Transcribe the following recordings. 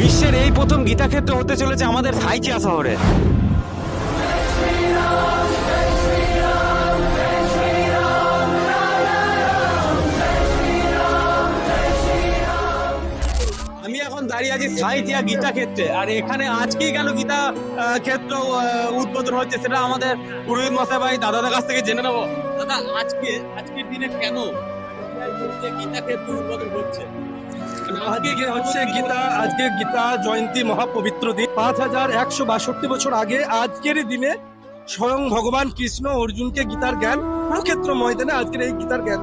বিশ্বের এই প্রথম গীতাক্ষেত্র হতে চলেছে আমাদের সাইচিয়া শহরে। আমি এখন দাঁড়িয়ে আছি গীতা ক্ষেত্রে আর এখানে কেন গীতা ক্ষেত্র উদ্বোধন হচ্ছে সেটা আমাদের পুরোহিত মশাই ভাই দাদাদের কাছ থেকে জেনে নেব। দাদা, আজকে, আজকের দিনে কেন গীতা ক্ষেত্র উদ্বোধন হচ্ছে? আজকে হচ্ছে গীতা আজকে গীতা জয়ন্তী মহাপবিত্র দিন। পাঁচ হাজার একশো বাষট্টি বছর আগে আজকের দিনে স্বয়ং ভগবান কৃষ্ণ অর্জুনকে গীতার জ্ঞান কুরুক্ষেত্র ময়দানে আজকের এই গীতার জ্ঞান।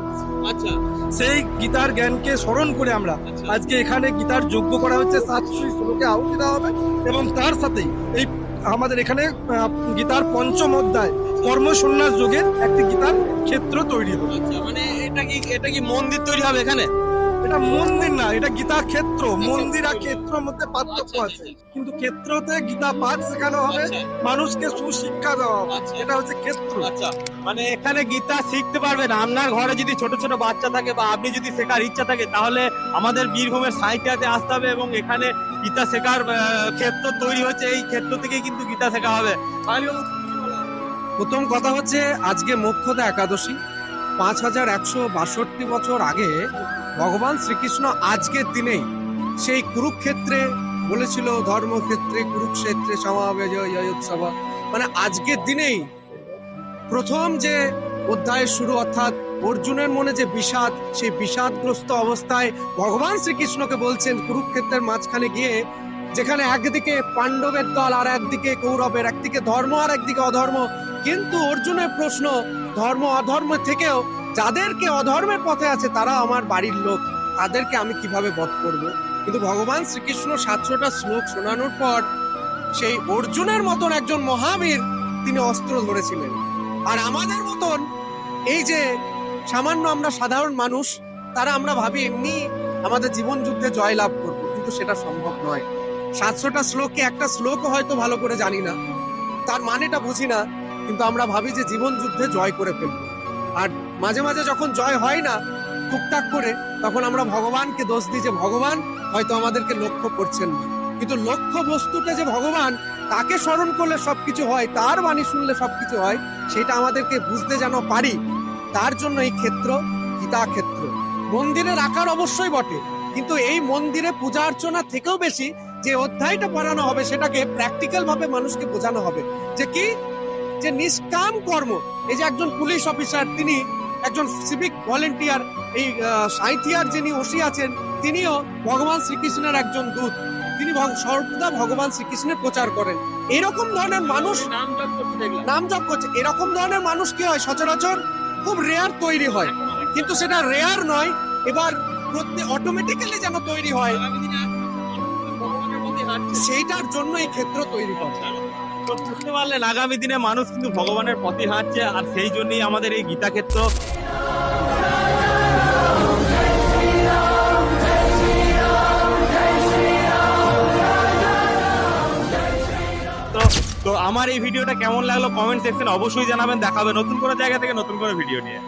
আচ্ছা। সেই গীতার জ্ঞানকে স্মরণ করে আমরা আচ্ছা। আজকে এখানে গীতার যজ্ঞ করা হচ্ছে সাতশো শ্লোকে আহুতি দেওয়া হবে এবং তার সাথেই এই আমাদের এখানে গীতার পঞ্চম অধ্যায় কর্ম সন্ন্যাস যোগের একটি গীতার ক্ষেত্র তৈরি হবে। আচ্ছা মানে এটা কি এটা কি মন্দির তৈরি হবে এখানে? এটা মন্দির না এটা গীতা ক্ষেত্র মন্দির আর ক্ষেত্রের মধ্যে পার্থক্য আছে। কিন্তু ক্ষেত্রতে গীতা পাঠ শেখানো হবে। মানুষকে সুশিক্ষা দেওয়া হবে। এটা হচ্ছে ক্ষেত্র। আচ্ছা মানে এখানে গীতা শিখতে পারবেন আপনার ঘরে যদি ছোট ছোট বাচ্চা থাকে বা আপনি যদি শেখার ইচ্ছা থাকে তাহলে আমাদের বীরভূমের সাহিত্যাতে আসতে হবে এবং এখানে গীতা শেখার ক্ষেত্র তৈরি হচ্ছে। এই ক্ষেত্র থেকেই কিন্তু গীতা শেখা হবে। প্রথম কথা হচ্ছে আজকে মোক্ষদা একাদশী। পাঁচ হাজার একশো বাষট্টি বছর আগে ভগবান শ্রীকৃষ্ণ আজকের দিনেই সেই কুরুক্ষেত্রে বলেছিল, ধর্মক্ষেত্রে, কুরুক্ষেত্রে সমাবে মানে আজকের দিনেই প্রথম যে অধ্যায়ের শুরু, অর্থাৎ অর্জুনের মনে যে বিষাদ, সেই বিষাদগ্রস্ত অবস্থায় ভগবান শ্রীকৃষ্ণকে বলছেন, কুরুক্ষেত্রের মাঝখানে গিয়ে যেখানে একদিকে পাণ্ডবের দল আর একদিকে কৌরবের, একদিকে ধর্ম আর একদিকে অধর্ম। কিন্তু অর্জুনের প্রশ্ন, ধর্ম, অধর্ম থেকেও যাদেরকে অধর্মের পথে আছে, তারা আমার বাড়ির লোক। তাদেরকে আমি কীভাবে বধ করব? কিন্তু ভগবান শ্রীকৃষ্ণ সাতশোটা শ্লোক শোনানোর পর সেই অর্জুনের মতন একজন মহাবীর তিনি অস্ত্র ধরেছিলেন। আর আমাদের মতন এই যে সামান্য আমরা সাধারণ মানুষ, তারা আমরা ভাবি এমনি আমাদের জীবন যুদ্ধে জয় লাভ করব, কিন্তু সেটা সম্ভব নয়। সাতশোটা শ্লোকে একটা শ্লোক হয়তো ভালো করে জানি না, তার মানেটা বুঝি না, কিন্তু আমরা ভাবি যে জীবন যুদ্ধে জয় করে ফেলব। আর মাঝে মাঝে যখন জয় হয় না, টুকটাক করে, তখন আমরা ভগবানকে দোষ দিই যে, ভগবান, হয়তো আমাদেরকে লক্ষ্য করছেন না। কিন্তু লক্ষ্য বস্তুটা যে ভগবান, তাকে স্মরণ করলে সবকিছু হয়, তার বাণী শুনলে সবকিছু হয়, সেটা আমাদেরকে বুঝতে যেন পারি, তার জন্য এই ক্ষেত্র গীতা ক্ষেত্র মন্দিরের আকার অবশ্যই বটে, কিন্তু এই মন্দিরে পূজা অর্চনা থেকেও বেশি যে অধ্যায়টা পড়ানো হবে, সেটাকে প্র্যাকটিক্যাল ভাবে মানুষকে বোঝানো হবে যে কি যে নিষ্কাম কর্ম এই যে একজন পুলিশ অফিসার তিনি একজন সিভিক ভলেন্টিয়ার এই সাঁইথিয়ার যিনি ওসি আছেন তিনিও ভগবান শ্রীকৃষ্ণের একজন দূত। তিনি সর্বদা ভগবান শ্রীকৃষ্ণের প্রচার করেন। এরকম ধরনের মানুষ নাম জপ করছে এরকম ধরনের মানুষ কি হয়? সচরাচর খুব রেয়ার তৈরি হয়। কিন্তু সেটা রেয়ার নয় এবার প্রত্যেক অটোমেটিক্যালি যেন তৈরি হয়। সেইটার জন্য এই ক্ষেত্র তৈরি হয়। তো বুঝতে পারলেন, আগামী দিনে মানুষ কিন্তু ভগবানের পথে হাঁটছে, আর সেই জন্যই আমাদের এই গীতা ক্ষেত্র তো তো আমার এই ভিডিওটা কেমন লাগল কমেন্ট সেকশনে অবশ্যই জানাবেন, দেখাবে নতুন করে জায়গা থেকে নতুন করে ভিডিও নিয়ে।